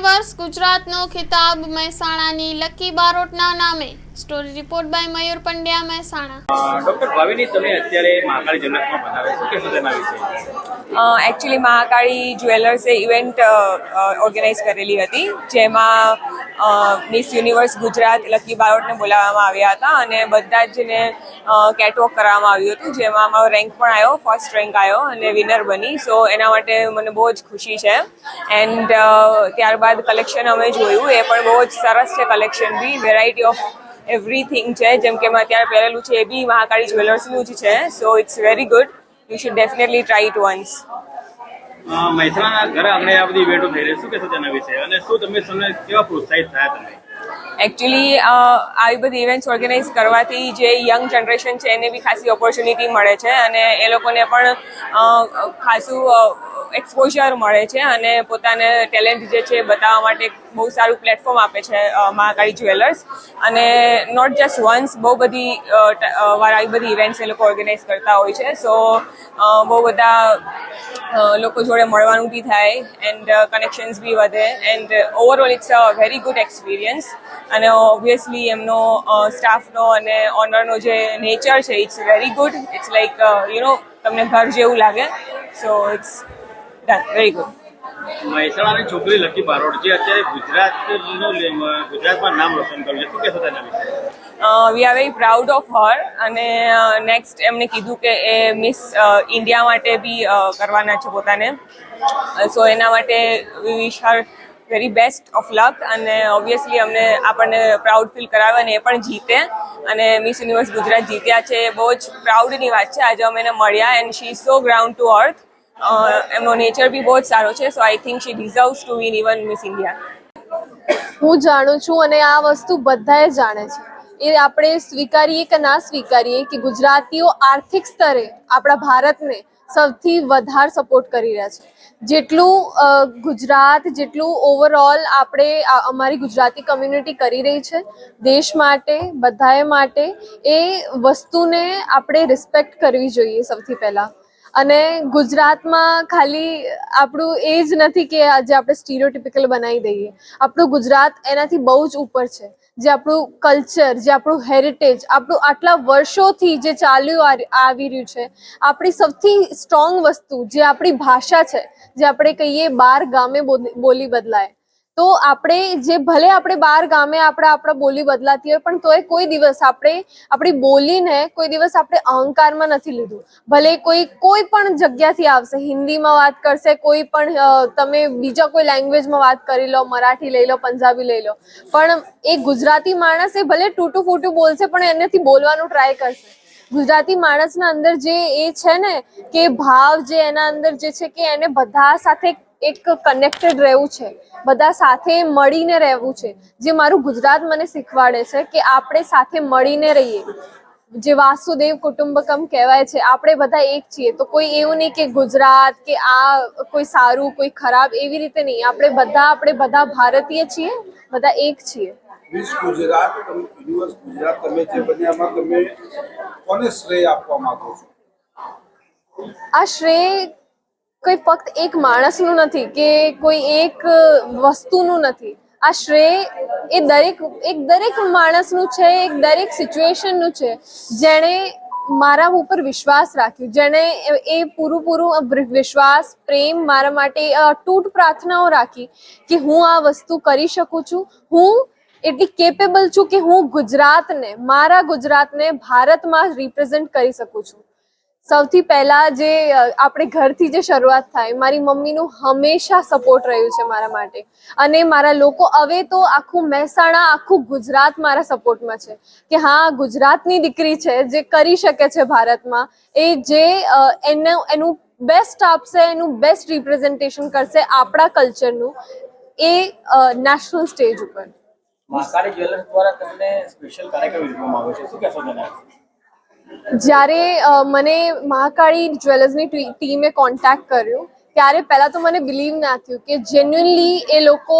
Universe ગુજરાતનો ખિતાબ મહેસાણાની લકી બારોટના નામે story report by Mayur Pandya Mehsana. Doctor Bhavini તમે અત્યારે મહાકાળી જન્નતમાં બનાવે શું કહેશો તેના વિશે? એકચ્યુઅલી મહાકાળી જ્વેલર્સે ઇવેન્ટ ઓર્ગેનાઇઝ કરેલી હતી જેમાં મિસ યુનિવર્સ ગુજરાત લકી બારોટને બોલાવવામાં આવ્યા હતા અને બધા જ જેને કેટવોક કરવામાં આવ્યું હતું જેમાં મારો રેન્ક પણ આવ્યો ફર્સ્ટ રેન્ક આવ્યો અને વિનર બની. સો એના માટે મને બહુ જ ખુશી છે. એન્ડ ત્યારબાદ કલેક્શન અમે જોયું. એ પણ બહુ જ સરસ છે કલેક્શન બી. વેરાયટી ઓફ એવરીથિંગ છે જેમ કે મેં અત્યારે પહેરેલું છે એ બી મહાકાળી જ્વેલર્સનું જ છે so it's very good you should definitely try it once uh, Mehsana ઘરે આપણે આ બધી ઇવેન્ટો થઈ રહી શું કહેશો તેના વિશે? અને શું તમે તમને કેવા પ્રોત્સાહિત થયા તમે? એકચ્યુઅલી આવી બધી ઇવેન્ટ્સ ઓર્ગેનાઇઝ કરવાથી જે યંગ જનરેશન છે, એને બી ખાસી ઓપોર્ચ્યુનિટી મળે છે અને એ લોકોને પણ ખાસું એક્સપોઝર મળે છે અને પોતાને ટેલેન્ટ જે છે બતાવવા માટે બહુ સારું પ્લેટફોર્મ આપે છે મહાકાળી જ્વેલર્સ અને નોટ જસ્ટ વન્સ બહુ બધી વાર આવી બધી ઇવેન્ટ્સ એ લોકો ઓર્ગેનાઇઝ કરતા હોય છે. સો બહુ બધા લોકો જોડે મળવાનું બી થાય એન્ડ કનેક્શન્સ બી વધે. And overall it's a very good experience અને ઓબ્વિયસલી એમનો સ્ટાફનો અને ઓનરનો જે નેચર છે it's very good it's like you know તમને ઘર જેવું લાગે. So it's done very good મહેસાણાની છોકરી લકી બારોટ જે અત્યારે ગુજરાતનું ગુજરાતમાં નામ રોશન કર્યું છે. શું કહેશો તેના વિશે? We are very proud of her અને નેક્સ્ટ એમને કીધું કે એ મિસ ઇન્ડિયા માટે બી કરવાના છે પોતાને. સો એના માટે we wish her very best of luck અને ઓબ્વિયસલી અમને આપણને પ્રાઉડ ફીલ કરાવે અને એ પણ જીતે. અને મિસ યુનિવર્સ ગુજરાત જીત્યા છે બહુ જ પ્રાઉડની વાત છે. આજે અમે એને મળ્યા and she so ground to earth એમનો નેચર બી બહુ જ સારો છે so I think she deserves to win even Miss India હું જાણું છું અને આ વસ્તુ બધાએ જાણે છે. એ આપણે સ્વીકારીએ કે ના સ્વીકારીએ કે ગુજરાતીઓ આર્થિક સ્તરે આપણા ભારતને સૌથી વધારે સપોર્ટ કરી રહ્યા છે. જેટલું ગુજરાત, જેટલું ઓવરઓલ આપણે અમારી ગુજરાતી કમ્યુનિટી કરી રહી છે, દેશ માટે, બધાએ માટે એ વસ્તુને આપણે રિસ્પેક્ટ કરવી જોઈએ સૌથી પહેલાં. અને ગુજરાતમાં ખાલી આપણું એ જ નથી કે આજે આપણે સ્ટીરિયોટિપિકલ બનાવી દઈએ. આપણું ગુજરાત એનાથી બહુ જ ઉપર છે. જે આપણું કલ્ચર જે આપણું હેરિટેજ આપણું આટલા વર્ષોથી જે ચાલ્યું આવી રહ્યું છે, આપણી સૌથી સ્ટ્રોંગ વસ્તુ જે આપણી ભાષા છે, જે આપણે કહીએ બાર ગામે બોલી બદલાય. તો આપણે જે ભલે આપણે બહાર ગામે આપણે આપણા બોલી બદલાતી હોય, પણ તોય કોઈ દિવસ આપણે આપણી બોલીને કોઈ દિવસ આપણે અહંકારમાં નથી લીધું. ભલે કોઈ કોઈ પણ જગ્યાથી આવશે, હિન્દીમાં વાત કરશે, કોઈ પણ તમે બીજા કોઈ લેંગ્વેજમાં વાત કરી લો, મરાઠી લઈ લો, પંજાબી લઈ લો, પણ એ ગુજરાતી માણસ એ ભલે ટૂટું ફૂટું બોલશે, પણ એનાથી બોલવાનું ટ્રાય કરશે. ગુજરાતી માણસના અંદર જે એ છે ને, કે ભાવ જે એના અંદર જે છે કે એને બધા સાથે એક કનેક્ટેડ રહેવું છે. બધા સાથે મળીને રહેવું છે. જે મારું ગુજરાત મને શીખવાડે છે કે આપણે સાથે મળીને રહીએ. જે વાસુદેવ કુટુંબકમ કહેવાય છે આપણે બધા એક છીએ. તો કોઈ એવું નહીં કે ગુજરાત કે આ કોઈ સારું કોઈ ખરાબ એવી રીતે નહીં. આપણે બધા આપણે બધા ભારતીય છીએ બધા એક છીએ. મિસ ગુજરાત તમે ગુજરાત તમે જે બન્યામાં તમે કોને શ્રેય આપવા માંગો છો? આ શ્રેય કોઈ ફક્ત એક માણસનું નથી કે કોઈ એક વસ્તુનું નથી. આ શ્રેય એ દરેક, એક દરેક માણસનું છે, એક દરેક સિચ્યુએશનનું છે. જેણે મારા ઉપર વિશ્વાસ રાખ્યો, જેણે એ- પૂરું પૂરું વિશ્વાસ, પ્રેમ મારા માટે અતૂટ પ્રાર્થનાઓ રાખી કે હું આ વસ્તુ કરી શકું છું. હું એટલી કેપેબલ છું કે હું ગુજરાતને, મારા ગુજરાતને ભારતમાં રિપ્રેઝેન્ટ કરી શકું છું. સૌથી પહેલા જે આપણે ઘરથી જે શરૂઆત થાય, મારી મમ્મીનું હંમેશા સપોર્ટ રહ્યું છે મારા માટે. અને મારા લોકો હવે તો આખું મહેસાણા, આખું ગુજરાત મારા સપોર્ટમાં છે. કે હા, ગુજરાતની દીકરી છે, જે કરી શકે છે ભારતમાં, એ જે એનું એનું બેસ્ટ આપશે, એનું બેસ્ટ રિપ્રેઝન્ટેશન કરશે આપણા કલ્ચરનું એ નેશનલ સ્ટેજ ઉપર. મહાકાળી જ્વેલર્સ દ્વારા તમને સ્પેશિયલ કાર્યક્રમ યોજવામાં આવ્યો છે. શું કહેશો વિશે જ્યારે મને મહાકાળી જ્વેલર્સની ટીમે કોન્ટેક્ટ કર્યો, ત્યારે પહેલાં તો મને બિલીવ ના થયું કે જેન્યુઅનલી એ લોકો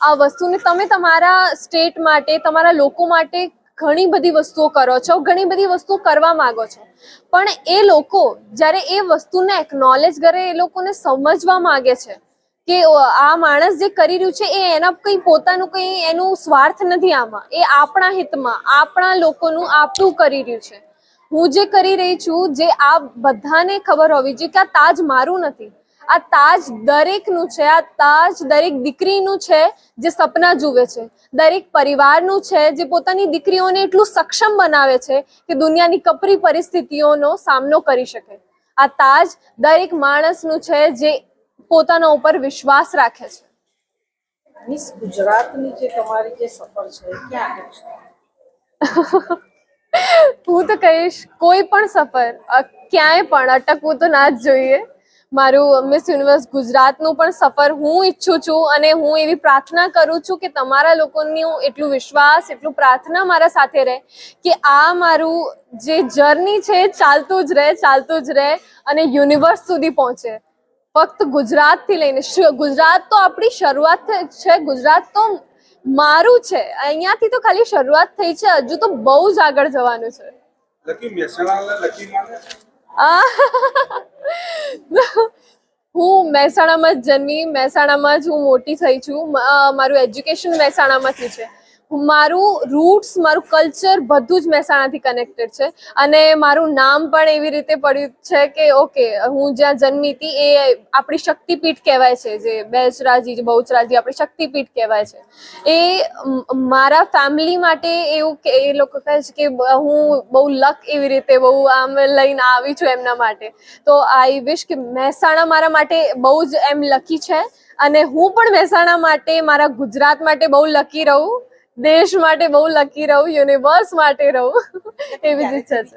આ વસ્તુને, તમે તમારા સ્ટેટ માટે, તમારા લોકો માટે ઘણી બધી વસ્તુઓ કરો છો, ઘણી બધી વસ્તુઓ કરવા માગો છો. પણ એ લોકો, જ્યારે એ વસ્તુને એકનોલેજ કરે, એ લોકોને સમજવા માગે છે કે આ માણસ જે કરી રહ્યું છે, એ એના કંઈ પોતાનું કંઈ એનું સ્વાર્થ નથી આમાં. એ આપણા હિતમાં, આપણા લોકોનું આપણું કરી રહ્યું છે. હું જે કરી રહી છું જે આ બધાને ખબર હોવી જોઈએ કે આ તાજ મારું નથી. આ તાજ દરેકનું છે આ તાજ દરેક દીકરીનું છે જે સપના જુએ છે. દરેક પરિવારનું છે જે પોતાની દીકરીઓને એટલું સક્ષમ બનાવે છે કે દુનિયાની કપરી પરિસ્થિતિઓનો સામનો કરી શકે. આ તાજ દરેક માણસનું છે જે પોતાના ઉપર વિશ્વાસ રાખે છે. મિસ ગુજરાતની જે તમારી જે સફર છે ક્યાં છે? હું તો કહીશ, કોઈ પણ સફર ક્યાંય પણ અટકવું તો ના જ જોઈએ. મારું મિસ યુનિવર્સ ગુજરાતનું પણ સફર હું ઈચ્છું છું અને હું એવી પ્રાર્થના કરું છું કે તમારા લોકોનું એટલું વિશ્વાસ, એટલું પ્રાર્થના મારા સાથે રહે કે આ મારું જે જર્ની છે ચાલતું જ રહે, ચાલતું જ રહે અને યુનિવર્સ સુધી પહોંચે. ફક્ત ગુજરાતથી લઈને ગુજરાત તો આપણી શરૂઆત છે, ગુજરાત તો મારું છે. અહીંયાથી તો ખાલી શરૂઆત થઈ છે. હજુ તો બહુ જ આગળ જવાનું છે. હું મહેસાણામાં જ જન્મી. મહેસાણામાં જ હું મોટી થઈ છું. મારું એજ્યુકેશન મહેસાણામાંથી છે. મારું રૂટ્સ મારું કલ્ચર બધું જ મહેસાણાથી કનેક્ટેડ છે. અને મારું નામ પણ એવી રીતે પડ્યું છે કે ઓકે હું જ્યાં જન્મી હતી એ આપણી શક્તિપીઠ કહેવાય છે. જે બેચરાજી, જે બહુચરાજી આપણી શક્તિપીઠ કહેવાય છે. એ મારા ફેમિલી માટે એવું કે, એ લોકો કહે છે કે, હું બહુ લક એવી રીતે બહુ આમ લઈને આવી છું એમના માટે. તો આઈ વિશ કે મહેસાણા મારા માટે બહુ જ એમ લકી છે. અને હું પણ મહેસાણા માટે, મારા ગુજરાત માટે બહુ લકી રહું. દેશ માટે બહુ લકી રહું યુનિવર્સ માટે રહું એવી જ ઈચ્છા છે.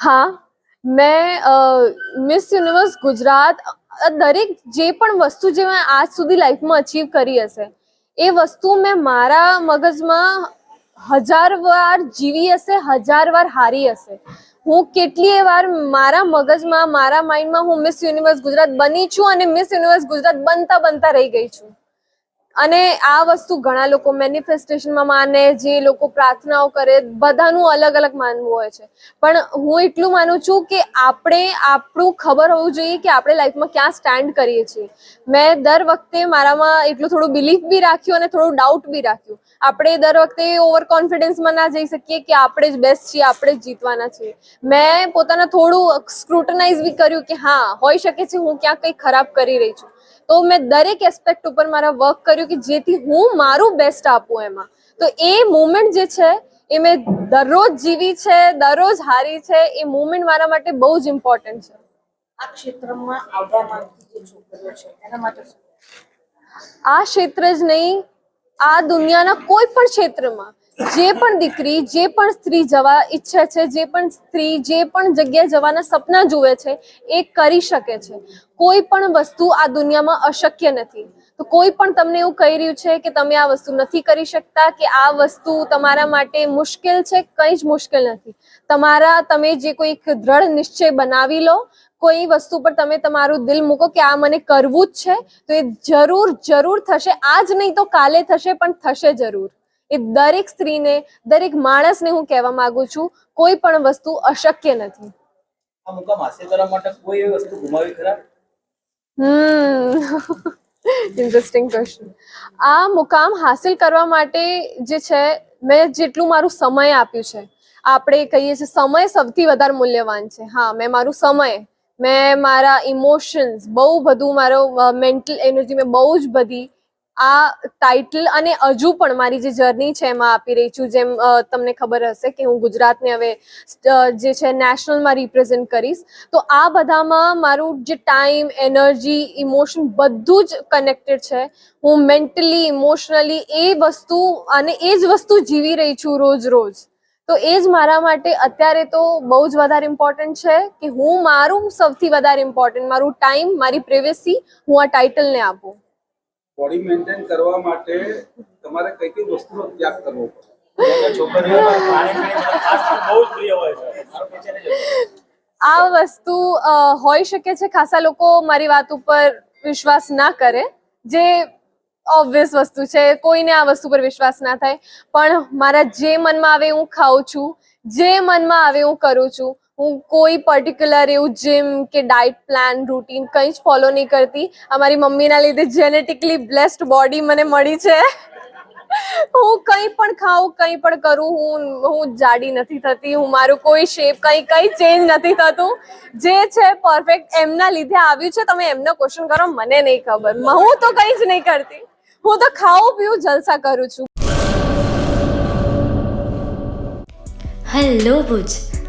હા મેં મિસ યુનિવર્સ ગુજરાત દરેક જે પણ વસ્તુ જે મેં આજ સુધી લાઈફમાં અચીવ કરી હશે એ વસ્તુ મેં મારા મગજમાં હજાર વાર જીવી હશે હજાર વાર હારી હશે. હું કેટલીય વાર મારા મગજમાં મારા માઇન્ડમાં હું મિસ યુનિવર્સ ગુજરાત બની છું અને મિસ યુનિવર્સ ગુજરાત બનતા બનતા રહી ગઈ છું. અને આ વસ્તુ ઘણા લોકો મેનિફેસ્ટેશનમાં માને, જે લોકો પ્રાર્થનાઓ કરે, બધાનું અલગ અલગ માનવું હોય છે. પણ હું એટલું માનું છું કે આપણે આપણું ખબર હોવું જોઈએ કે આપણે લાઈફમાં ક્યાં સ્ટેન્ડ કરીએ છીએ. મેં દર વખતે મારામાં એટલું થોડું બિલીફ બી રાખ્યું અને થોડું ડાઉટ બી રાખ્યું. આપણે દર વખતે ઓવર કોન્ફિડન્સમાં ના જઈ શકીએ કે આપણે જ બેસ્ટ છીએ, આપણે જ જીતવાના છીએ. મેં પોતાના થોડું સ્ક્રુટનાઇઝ બી કર્યું કે હા, હોઈ શકે છે, હું ક્યાં કંઈ ખરાબ કરી રહી છું. તો મેં દરેક એસ્પેક્ટ ઉપર મારા વર્ક કર્યું કે જેથી હું મારું બેસ્ટ આપું એમાં. તો એ મુમેન્ટ જે છે એ મેં દરરોજ જીવી છે દરરોજ હારી છે એ મુમેન્ટ મારા માટે બહુ જ ઇમ્પોર્ટન્ટ છે. આ ક્ષેત્રમાં આવવા માંગતી જે છોકરીઓ છે એના માટે આ ક્ષેત્ર જ નહીં આ દુનિયાના કોઈ પણ ક્ષેત્રમાં. જે પણ દીકરી, જે પણ સ્ત્રી જવા ઈચ્છે છે, જે પણ સ્ત્રી, જે પણ જગ્યાએ જવાના સપના જુએ છે, એ કરી શકે છે. કોઈ પણ વસ્તુ આ દુનિયામાં અશક્ય નથી. તો કોઈ પણ તમને એવું કહી રહ્યું છે કે તમે આ વસ્તુ નથી કરી શકતા, કે આ વસ્તુ તમારા માટે મુશ્કેલ છે? કંઈ જ મુશ્કેલ નથી. તમારા, તમે જે કોઈ દ્રઢ નિશ્ચય બનાવી લો, કોઈ વસ્તુ પર તમે તમારું દિલ મૂકો કે આ મને કરવું જ છે, તો એ જરૂર જરૂર થશે. આજ નહીં તો કાલે થશે, પણ થશે જરૂર. એ દરેક સ્ત્રીને દરેક માણસને હું કહેવા માંગુ છું કોઈ પણ વસ્તુ અશક્ય નથી. આ મુકામ હાસિલ કરવા માટે કોઈ એવી વસ્તુ ગુમાવી ખરા? હમ. ઇન્ટરેસ્ટિંગ ક્વેશ્ચન આ મુકામ હાસિલ કરવા માટે જે છે મેં જેટલું મારું સમય આપ્યું છે. આપણે કહીએ છીએ સમય સૌથી વધારે મૂલ્યવાન છે. હા મેં મારું સમય મેં મારા ઇમોશન્સ બહુ બધું મારો મેન્ટલ એનર્જી મેં બહુ જ બધી આ ટાઇટલ અને હજુ પણ મારી જે જર્ની છે એમાં આપી રહી છું, જેમ તમને ખબર હશે કે હું ગુજરાતને હવે જે છે નેશનલમાં રિપ્રેઝેન્ટ કરીશ. તો આ બધામાં મારું જે ટાઈમ એનર્જી ઇમોશન બધું જ કનેક્ટેડ છે. હું મેન્ટલી ઇમોશનલી એ વસ્તુ અને એ જ વસ્તુ જીવી રહી છું રોજ રોજ. તો એ જ મારા માટે અત્યારે તો બહુ જ વધારે ઇમ્પોર્ટન્ટ છે કે હું મારું સૌથી વધારે ઇમ્પોર્ટન્ટ મારું ટાઈમ મારી પ્રિવેસી હું આ ટાઇટલને આપું. બોડી મેન્ટેન કરવા માટે તમારે કઈ કઈ વસ્તુનો ત્યાગ કરવો પડે. આ વસ્તુ હોઈ શકે છે. ખાસા લોકો મારી વાત ઉપર વિશ્વાસ ના કરે. જે ઓબ્વિયસ વસ્તુ છે કોઈને આ વસ્તુ પર વિશ્વાસ ના થાય. પણ મારા જે મનમાં આવે હું ખાઉં છું. જે મનમાં આવે હું કરું છું. હું કોઈ પર્ટિક્યુલર એવું જીમ કે ડાયટ પ્લાન રૂટીન કંઈ જ ફોલો નહીં કરતી. અમારી મમ્મીના લીધે જેનેટિકલી બ્લેસ્ડ બોડી મને મળી છે. હું કંઈ પણ ખાઉં, કંઈ પણ કરું, હું હું જાડી નથી થતી, હું મારું કોઈ શેપ કંઈ કંઈ ચેન્જ નથી થતું. જે છે પરફેક્ટ એમના લીધે આવ્યું છે. તમે એમનો ક્વેશ્ચન કરો, મને નહીં ખબર. હું તો કંઈ જ નહીં કરતી. હું તો ખાઉં પીવું જલસા કરું છું. હેલો ભુજ.